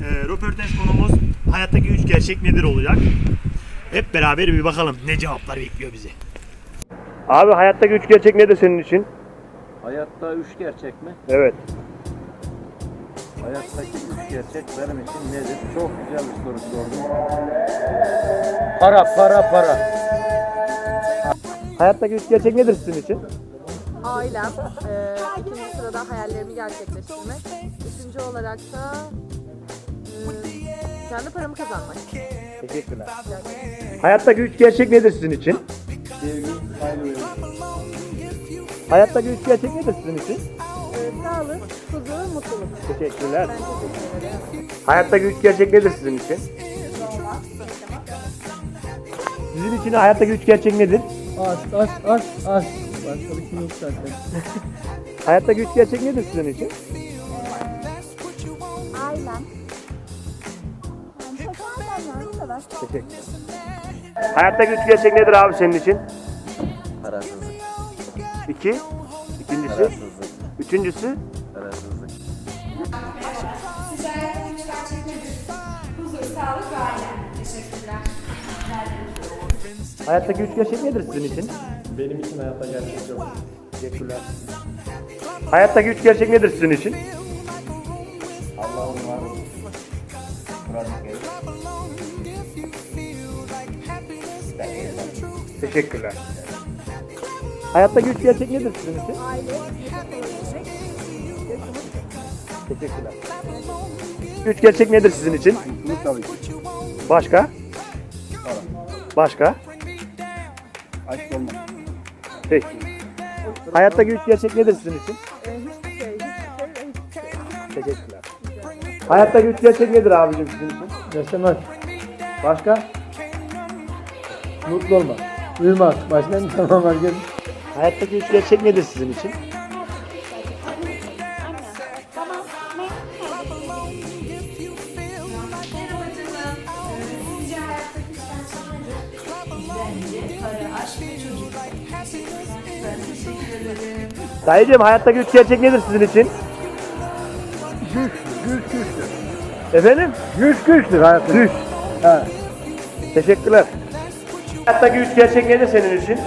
e, röportaj konumuz hayattaki üç gerçek nedir olacak. Hep beraber bir bakalım ne cevaplar bekliyor bizi. Abi hayattaki üç gerçek nedir senin için? Hayatta üç gerçek mi? Evet. Hayattaki üç gerçek benim için nedir? Çok güzel bir soru sordun. Para, para, para. Hayattaki üç gerçek nedir sizin için? Ailem, eee, ikinci sırada hayallerimi gerçekleştirmek, üçüncü olarak da kendi paramı kazanmak. Teşekkürler. Hayattaki üç gerçek nedir sizin için? Sevgi, saygı ve Hayattaki üç gerçek nedir sizin için? Eee, sağlık, huzur, mutluluk. Teşekkürler. Ben teşekkür ederim. Hayattaki üç gerçek nedir sizin için? Sizin için hayattaki üç gerçek nedir? Aşk, aşk, aşk, aşk. Başka bir şey yok zaten. Hayattaki üç gerçek nedir sizin için? Hayattaki üç gerçek nedir abi senin için? parasızlık. İki. İkincisi. Parasızlık. Üçüncüsü. Parasızlık. Sizce hayatta üç gerçek nedir? Huzur, sağlık ve aile. Teşekkürler. Hayattaki üç gerçek nedir sizin için? Benim için hayatta gerçek yok. Teşekkürler. Hayattaki üç gerçek nedir sizin için? Teşekkürler. Hayattaki üç gerçek nedir sizin için? Aile, Teşekkürler. Üç gerçek nedir sizin için? Mutluluk tabii ki. Başka? Başka? Aşk olmaz. Peki. Hayattaki üç gerçek nedir sizin için? eee, hiçbir şey, hiçbir şey ve hiçbir şey. Teşekkürler. Hayattaki üç gerçek nedir abicim sizin için? Yaşamak, Başka? mutlu olmak, uyumak, başka bir tamam herkes. Hayattaki üç gerçek nedir sizin için? Sizce hayattaki üç gerçek nedir? Sizin için? Güç, güç güçtür. Efendim? Güç güçtür hayatta. Düş. Ha. Teşekkürler. Hayattaki üç gerçek nedir senin için?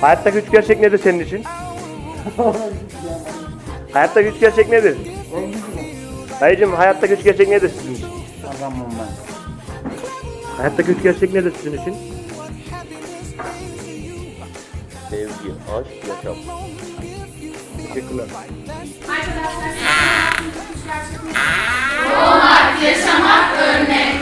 Hayattaki üç gerçek nedir senin için? hayattaki üç gerçek nedir? Dayıcım hayattaki üç gerçek nedir sizin için? Adamım ben. Hayattaki üç gerçek nedir sizin için? Sevgi, aşk, yaşam. Teşekkürler. Arkadaşlar, üç gerçek nedir? Olmak, yaşamak, ölmek.